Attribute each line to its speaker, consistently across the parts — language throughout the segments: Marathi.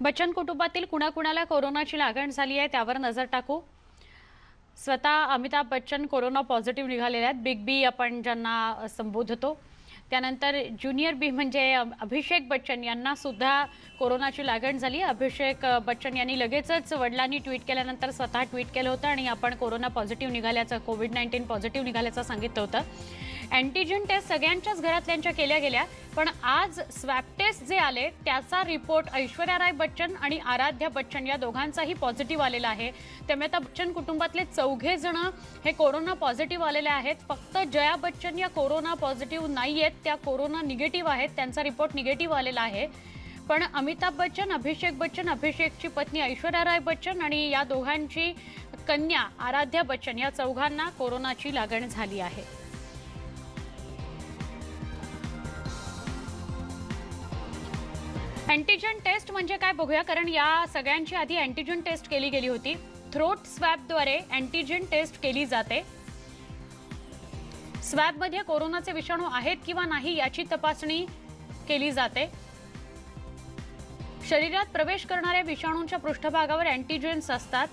Speaker 1: बच्चन कुटुंबातील कुणाकुणाला कोरोनाची लागण झाली आहे त्यावर नजर टाकू. स्वतः अमिताभ बच्चन कोरोना पॉझिटिव्ह निघालेले आहेत. बिग बी आपण ज्यांना संबोधतो. त्यानंतर ज्युनियर बी म्हणजे अभिषेक बच्चन यांना सुद्धा कोरोनाची लागण झाली. अभिषेक बच्चन यांनी लगेचच वडिलांनी ट्विट केल्यानंतर स्वतः ट्विट केलं होतं आणि आपण कोरोना पॉझिटिव्ह निघाल्याचं कोविड नाईन्टीन पॉझिटिव्ह निघाल्याचं सांगितलं होतं. अँटीजन टेस्ट सगळ्यांच्याच घरातल्यांच्या केल्या गेल्या पण आज स्वॅब टेस्ट जे आले त्याचा रिपोर्ट ऐश्वर्या राय बच्चन आणि आराध्या बच्चन या दोघांचाही पॉझिटिव्ह आलेला आहे. त्यामुळे आता बच्चन कुटुंबातले चौघे जण हे कोरोना पॉझिटिव्ह आलेले आहेत. फक्त जया बच्चन या कोरोना पॉझिटिव्ह नाही आहेत त्या कोरोना निगेटिव्ह आहेत त्यांचा रिपोर्ट निगेटिव्ह आलेला आहे. पण अमिताभ बच्चन अभिषेक बच्चन अभिषेकची पत्नी ऐश्वर्या राय बच्चन आणि या दोघांची कन्या आराध्या बच्चन या चौघांना कोरोनाची लागण झाली आहे. अँटीजन टेस्ट म्हणजे काय बघूया कारण या सगळ्यांची आधी अँटीजन टेस्ट केली गेली होती. थ्रोट स्वॅबद्वारे अँटीजन टेस्ट केली जाते. स्वॅबमध्ये कोरोनाचे विषाणू आहेत किंवा नाही याची तपासणी केली जाते. शरीरात प्रवेश करणाऱ्या विषाणूंच्या पृष्ठभागावर अँटीजेन्स असतात.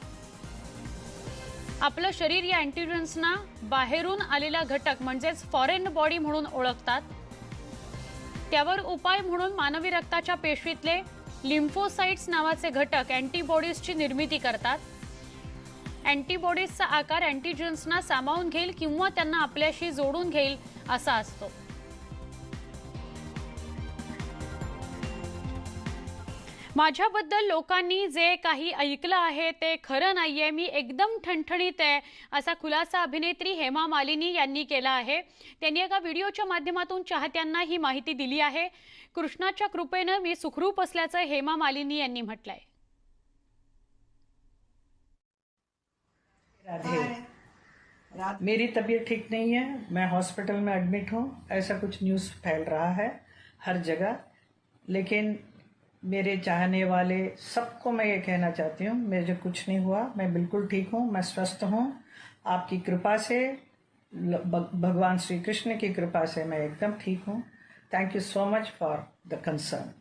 Speaker 1: आपलं शरीर या अँटीजेन्सना बाहेरून आलेला घटक म्हणजेच फॉरेन बॉडी म्हणून ओळखतात. त्यावर उपाय म्हणून मानवी रक्ताच्या पेशवीतले लिम्फोसाइट्स नावाचे घटक अँटीबॉडीजची निर्मिती करतात. अँटीबॉडीजचा आकार अँटीजन्सना सामावून घेईल किंवा त्यांना आपल्याशी जोडून घेईल असा असतो. माझ्याबद्दल लोकांनी जे काही ऐकलं आहे ते खरं नाहीये. मी एकदम ठणठणीत आहे असा खुलासा अभिनेत्री हेमा मालिनी यांनी केला आहे. त्यांनी एका व्हिडिओच्या माध्यमातून चाहत्यांना ही माहिती दिली आहे. कृष्णाच्या कृपेनं मी सुखरूप असल्याचं हेमा मालिनी यांनी म्हटलंय.
Speaker 2: मेरी तबीयत ठीक नहीं है मैं हॉस्पिटल में एडमिट हूँ ऐसा कुछ न्यूज़ फैल रहा है हर जगह लेकिन मेरे चाहने वाले सबको मैं ये कहना चाहती हूँ मुझे कुछ नहीं हुआ, मैं बिल्कुल ठीक हूँ, मैं स्वस्थ हूँ। आपकी कृपा से भगवान श्री कृष्ण की कृपा से मैं एकदम ठीक हूँ। Thank you so much for the concern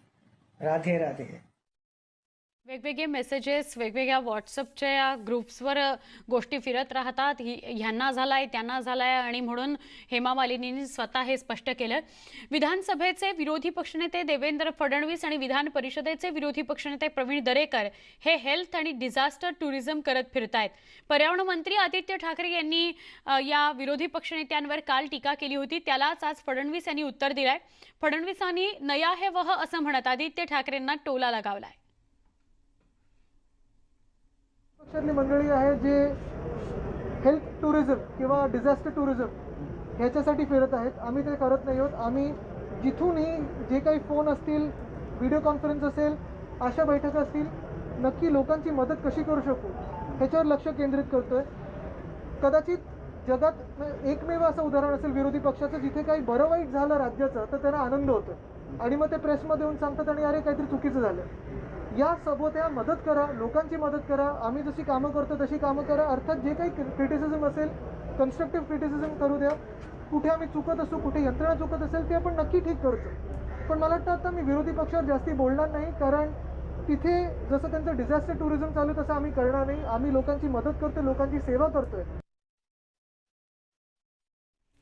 Speaker 2: Radhe Radhe.
Speaker 1: वेगवेगळे मेसेजेस वेगवेगळ्या व्हॉट्सअपच्या ग्रुप्सवर गोष्टी फिरत राहतात. ही ह्यांना झालाय त्यांना झालाय आणि म्हणून हेमा मालिनींनी स्वतः हे स्पष्ट केलं. विधानसभेचे विरोधी पक्षनेते देवेंद्र फडणवीस आणि विधान परिषदेचे विरोधी पक्षनेते प्रवीण दरेकर हे हेल्थ आणि डिझास्टर टुरिझम करत फिरतायत. पर्यावरण मंत्री आदित्य ठाकरे यांनी या विरोधी पक्षनेत्यांवर काल टीका केली होती. त्यालाच आज फडणवीस यांनी उत्तर दिलंय. फडणवीसांनी नया हे वह असं म्हणत आदित्य ठाकरेंना टोला लगावलाय.
Speaker 3: पक्षातली मंडळी आहे जे हेल्थ टुरिझम किंवा डिझास्टर टुरिझम ह्याच्यासाठी फिरत आहेत. आम्ही ते करत नाही आहोत. आम्ही जिथूनही जे काही फोन असतील व्हिडिओ कॉन्फरन्स असेल अशा बैठका असतील नक्की लोकांची मदत कशी करू शकू ह्याच्यावर लक्ष केंद्रित करतोय. कदाचित जगात एकमेव असं उदाहरण असेल विरोधी पक्षाचं जिथे काही बरं वाईट झालं राज्याचं तर त्यांना आनंद होतो आणि मग ते प्रेसमध्ये येऊन सांगतात आणि अरे काहीतरी चुकीचं झालं. या सोबत्या मदत करा लोकांची मदत करा आम्ही जशी कामं करतो तशी कामं करा. अर्थात जे काही क्रिटिसिझम असेल कन्स्ट्रक्टिव्ह क्रिटिसिझम करू द्या. कुठे आम्ही चुकत असू कुठे यंत्रणा चुकत असेल ते आपण नक्की ठीक करतो पण मला वाटतं आता मी विरोधी पक्षावर जास्ती बोलणार नाही कारण तिथे जसं त्यांचं डिझास्टर टुरिझम चालू तसं आम्ही करणार नाही. आम्ही लोकांची मदत करतो लोकांची सेवा करतोय.